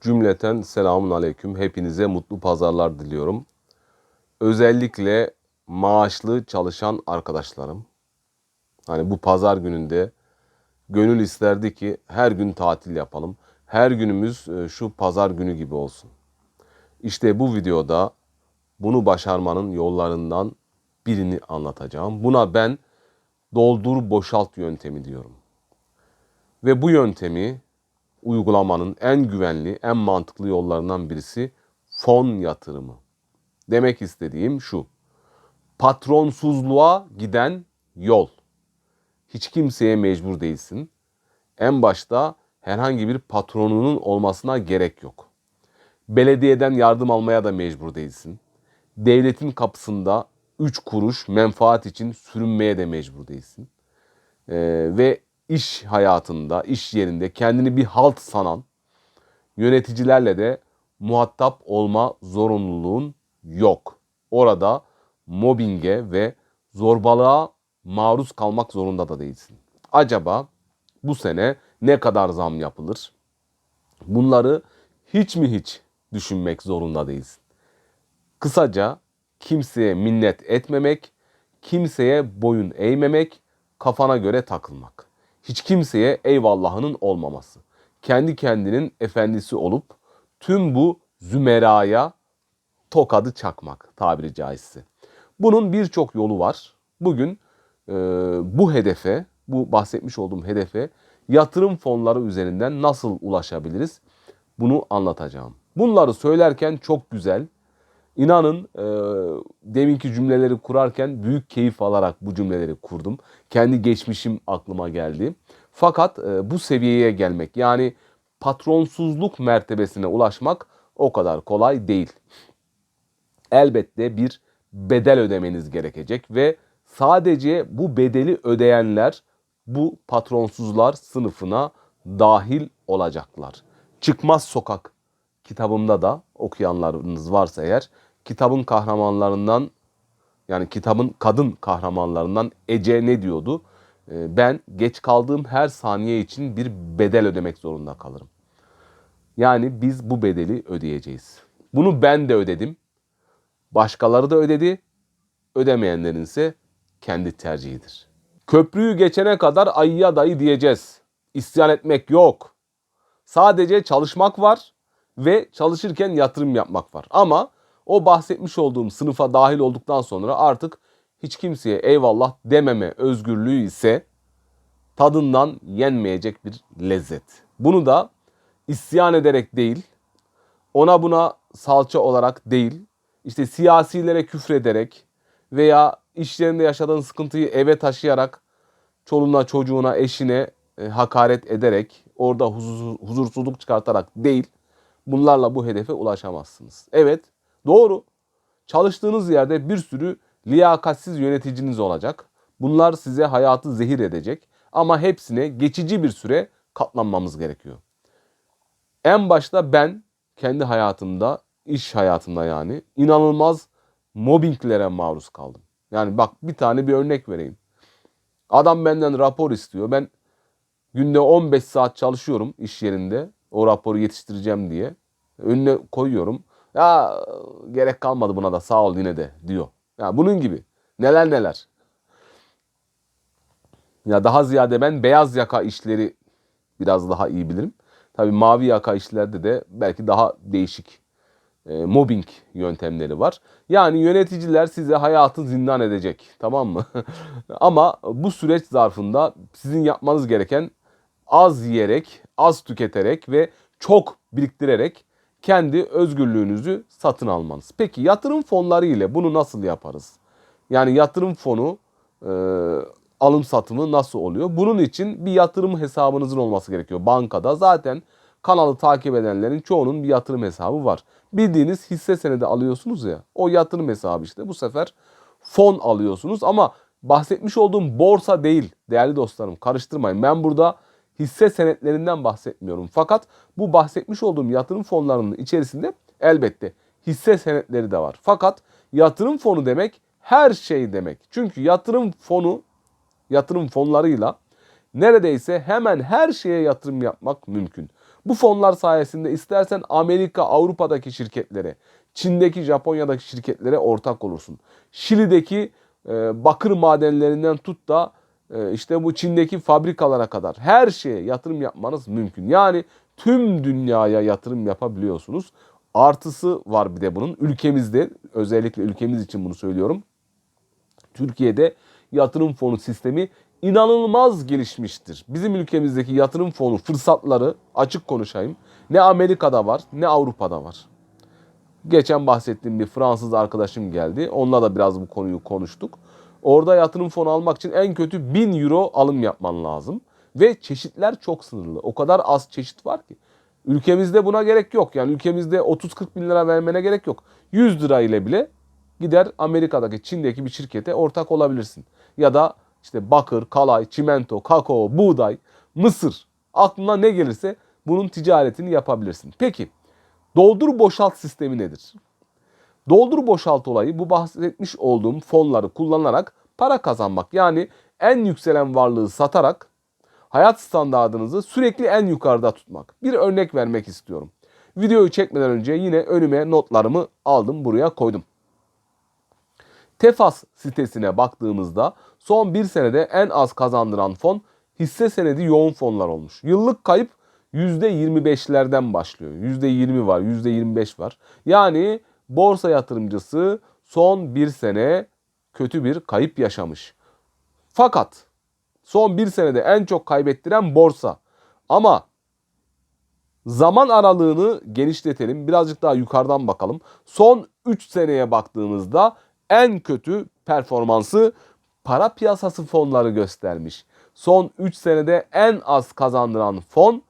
Cümleten selamun aleyküm. Hepinize mutlu pazarlar diliyorum. Özellikle maaşlı çalışan arkadaşlarım. Hani bu pazar gününde gönül isterdi ki her gün tatil yapalım. Her günümüz e, şu pazar günü gibi olsun. İşte bu videoda bunu başarmanın yollarından birini anlatacağım. Buna ben doldur boşalt yöntemi diyorum. Ve bu yöntemi uygulamanın en güvenli, en mantıklı yollarından birisi fon yatırımı. Demek istediğim şu. Patronsuzluğa giden yol. Hiç kimseye mecbur değilsin. En başta herhangi bir patronunun olmasına gerek yok. Belediyeden yardım almaya da mecbur değilsin. Devletin kapısında 3 kuruş menfaat için sürünmeye de mecbur değilsin. Ee, ve iş hayatında, iş yerinde kendini bir halt sanan yöneticilerle de muhatap olma zorunluluğun yok. Orada mobbinge ve zorbalığa maruz kalmak zorunda da değilsin. Acaba bu sene ne kadar zam yapılır? Bunları hiç mi hiç düşünmek zorunda değilsin. Kısaca kimseye minnet etmemek, kimseye boyun eğmemek, kafana göre takılmak. Hiç kimseye eyvallahının olmaması. Kendi kendinin efendisi olup tüm bu zümeraya tokadı çakmak tabiri caizse. Bunun birçok yolu var. Bugün e, bu hedefe, bu bahsetmiş olduğum hedefe yatırım fonları üzerinden nasıl ulaşabiliriz? Bunu anlatacağım. Bunları söylerken çok güzel, İnanın e, deminki cümleleri kurarken büyük keyif alarak bu cümleleri kurdum. Kendi geçmişim aklıma geldi. Fakat e, bu seviyeye gelmek yani patronsuzluk mertebesine ulaşmak o kadar kolay değil. Elbette bir bedel ödemeniz gerekecek ve sadece bu bedeli ödeyenler bu patronsuzlar sınıfına dahil olacaklar. Çıkmaz sokak kitabımda da okuyanlarınız varsa eğer kitabın kahramanlarından yani kitabın kadın kahramanlarından Ece ne diyordu? Ee, ben geç kaldığım her saniye için bir bedel ödemek zorunda kalırım. Yani biz bu bedeli ödeyeceğiz. Bunu ben de ödedim. Başkaları da ödedi. Ödemeyenlerin ise kendi tercihidir. Köprüyü geçene kadar ayıya dayı diyeceğiz. İsyan etmek yok. Sadece çalışmak var ve çalışırken yatırım yapmak var. Ama o bahsetmiş olduğum sınıfa dahil olduktan sonra artık hiç kimseye eyvallah dememe özgürlüğü ise tadından yenmeyecek bir lezzet. Bunu da isyan ederek değil, ona buna salça olarak değil, işte siyasilere küfrederek veya işlerinde yaşadığın sıkıntıyı eve taşıyarak çoluğuna, çocuğuna, eşine e, hakaret ederek, orada huzur, huzursuzluk çıkartarak değil, bunlarla bu hedefe ulaşamazsınız. Evet, Doğru. Çalıştığınız yerde bir sürü liyakatsiz yöneticiniz olacak. Bunlar size hayatı zehir edecek ama hepsine geçici bir süre katlanmamız gerekiyor. En başta ben kendi hayatımda, iş hayatımda yani inanılmaz mobbinglere maruz kaldım. Yani bak bir tane bir örnek vereyim. Adam benden rapor istiyor. Ben günde 15 saat çalışıyorum iş yerinde. O raporu yetiştireceğim diye. Önüne koyuyorum. Ya gerek kalmadı buna da sağ ol yine de diyor. Ya bunun gibi neler neler. Ya daha ziyade ben beyaz yaka işleri biraz daha iyi bilirim. Tabii mavi yaka işlerde de belki daha değişik e, mobbing yöntemleri var. Yani yöneticiler size hayatı zindan edecek tamam mı? Ama bu süreç zarfında sizin yapmanız gereken az yiyerek, az tüketerek ve çok biriktirerek kendi özgürlüğünüzü satın almanız. Peki yatırım fonları ile bunu nasıl yaparız? Yani yatırım fonu e, alım satımı nasıl oluyor? Bunun için bir yatırım hesabınızın olması gerekiyor bankada. Zaten kanalı takip edenlerin çoğunun bir yatırım hesabı var. Bildiğiniz hisse senedi alıyorsunuz ya o yatırım hesabı işte bu sefer fon alıyorsunuz ama bahsetmiş olduğum borsa değil değerli dostlarım karıştırmayın. Ben burada hisse senetlerinden bahsetmiyorum. Fakat bu bahsetmiş olduğum yatırım fonlarının içerisinde elbette hisse senetleri de var. Fakat yatırım fonu demek her şey demek. Çünkü yatırım fonu yatırım fonlarıyla neredeyse hemen her şeye yatırım yapmak mümkün. Bu fonlar sayesinde istersen Amerika, Avrupa'daki şirketlere, Çin'deki, Japonya'daki şirketlere ortak olursun. Şili'deki e, bakır madenlerinden tut da işte bu Çin'deki fabrikalara kadar her şeye yatırım yapmanız mümkün. Yani tüm dünyaya yatırım yapabiliyorsunuz. Artısı var bir de bunun. Ülkemizde özellikle ülkemiz için bunu söylüyorum. Türkiye'de yatırım fonu sistemi inanılmaz gelişmiştir. Bizim ülkemizdeki yatırım fonu fırsatları açık konuşayım. Ne Amerika'da var ne Avrupa'da var. Geçen bahsettiğim bir Fransız arkadaşım geldi. Onunla da biraz bu konuyu konuştuk. Orada yatırım fonu almak için en kötü 1000 euro alım yapman lazım. Ve çeşitler çok sınırlı. O kadar az çeşit var ki. Ülkemizde buna gerek yok. Yani ülkemizde 30-40 bin lira vermene gerek yok. 100 lira ile bile gider Amerika'daki, Çin'deki bir şirkete ortak olabilirsin. Ya da işte bakır, kalay, çimento, kakao, buğday, mısır aklına ne gelirse bunun ticaretini yapabilirsin. Peki doldur boşalt sistemi nedir? Doldur boşalt olayı bu bahsetmiş olduğum fonları kullanarak para kazanmak. Yani en yükselen varlığı satarak hayat standartınızı sürekli en yukarıda tutmak. Bir örnek vermek istiyorum. Videoyu çekmeden önce yine önüme notlarımı aldım buraya koydum. Tefas sitesine baktığımızda son bir senede en az kazandıran fon hisse senedi yoğun fonlar olmuş. Yıllık kayıp %25'lerden başlıyor. %20 var, %25 var. Yani borsa yatırımcısı son bir sene kötü bir kayıp yaşamış. Fakat son bir senede en çok kaybettiren borsa. Ama zaman aralığını genişletelim. Birazcık daha yukarıdan bakalım. Son 3 seneye baktığımızda en kötü performansı para piyasası fonları göstermiş. Son 3 senede en az kazandıran fon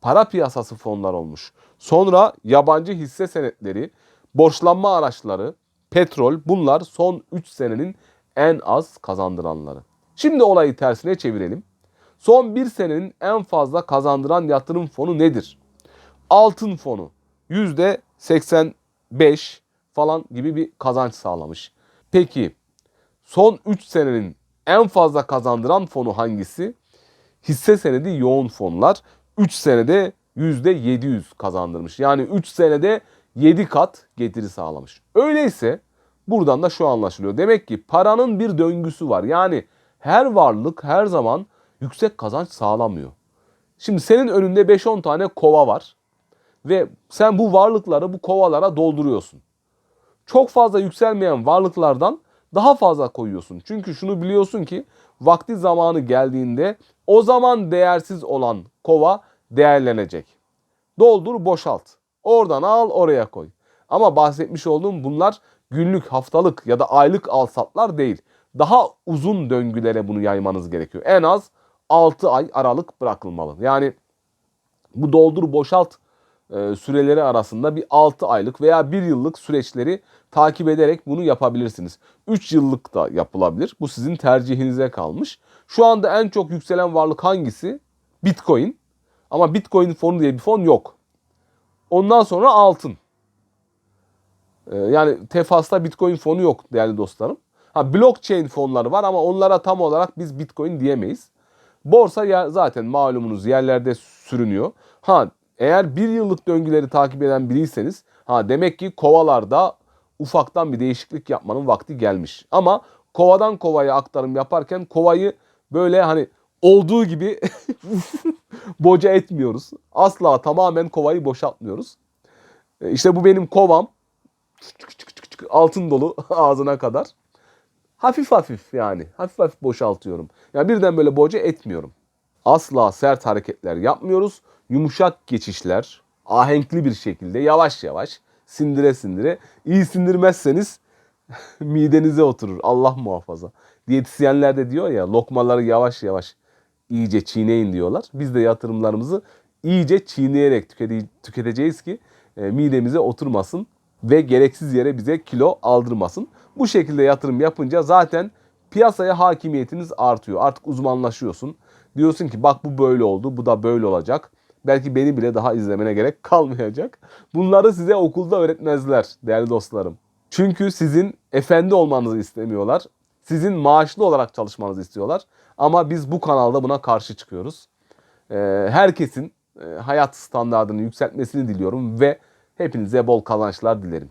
para piyasası fonlar olmuş. Sonra yabancı hisse senetleri, borçlanma araçları, petrol bunlar son 3 senenin en az kazandıranları. Şimdi olayı tersine çevirelim. Son 1 senenin en fazla kazandıran yatırım fonu nedir? Altın fonu %85 falan gibi bir kazanç sağlamış. Peki son 3 senenin en fazla kazandıran fonu hangisi? Hisse senedi yoğun fonlar 3 senede %700 kazandırmış. Yani 3 senede 7 kat getiri sağlamış. Öyleyse buradan da şu anlaşılıyor. Demek ki paranın bir döngüsü var. Yani her varlık her zaman yüksek kazanç sağlamıyor. Şimdi senin önünde 5-10 tane kova var ve sen bu varlıkları bu kovalara dolduruyorsun. Çok fazla yükselmeyen varlıklardan daha fazla koyuyorsun. Çünkü şunu biliyorsun ki vakti zamanı geldiğinde o zaman değersiz olan kova değerlenecek. Doldur boşalt. Oradan al oraya koy. Ama bahsetmiş olduğum bunlar günlük, haftalık ya da aylık alsatlar değil. Daha uzun döngülere bunu yaymanız gerekiyor. En az 6 ay aralık bırakılmalı. Yani bu doldur boşalt e, süreleri arasında bir 6 aylık veya 1 yıllık süreçleri takip ederek bunu yapabilirsiniz. 3 yıllık da yapılabilir. Bu sizin tercihinize kalmış. Şu anda en çok yükselen varlık hangisi? Bitcoin. Ama Bitcoin fonu diye bir fon yok. Ondan sonra altın. E, yani Tefas'ta Bitcoin fonu yok değerli dostlarım. Ha blockchain fonları var ama onlara tam olarak biz Bitcoin diyemeyiz. Borsa ya zaten malumunuz yerlerde sürünüyor. Ha eğer bir yıllık döngüleri takip eden biriyseniz ha demek ki kovalarda ufaktan bir değişiklik yapmanın vakti gelmiş. Ama kovadan kovaya aktarım yaparken kovayı böyle hani olduğu gibi boca etmiyoruz. Asla tamamen kovayı boşaltmıyoruz. E, İşte bu benim kovam. Altın dolu ağzına kadar. Hafif hafif yani. Hafif hafif boşaltıyorum. Yani birden böyle boca etmiyorum. Asla sert hareketler yapmıyoruz. Yumuşak geçişler, ahenkli bir şekilde yavaş yavaş sindire sindire. İyi sindirmezseniz midenize oturur. Allah muhafaza. Diyetisyenler de diyor ya lokmaları yavaş yavaş iyice çiğneyin diyorlar. Biz de yatırımlarımızı iyice çiğneyerek tükete- tüketeceğiz ki e, midemize oturmasın ve gereksiz yere bize kilo aldırmasın. Bu şekilde yatırım yapınca zaten piyasaya hakimiyetiniz artıyor. Artık uzmanlaşıyorsun. Diyorsun ki bak bu böyle oldu, bu da böyle olacak. Belki beni bile daha izlemene gerek kalmayacak. Bunları size okulda öğretmezler değerli dostlarım. Çünkü sizin efendi olmanızı istemiyorlar. Sizin maaşlı olarak çalışmanızı istiyorlar. Ama biz bu kanalda buna karşı çıkıyoruz. Ee, herkesin e, hayat standartını yükseltmesini diliyorum ve hepinize bol kazançlar dilerim.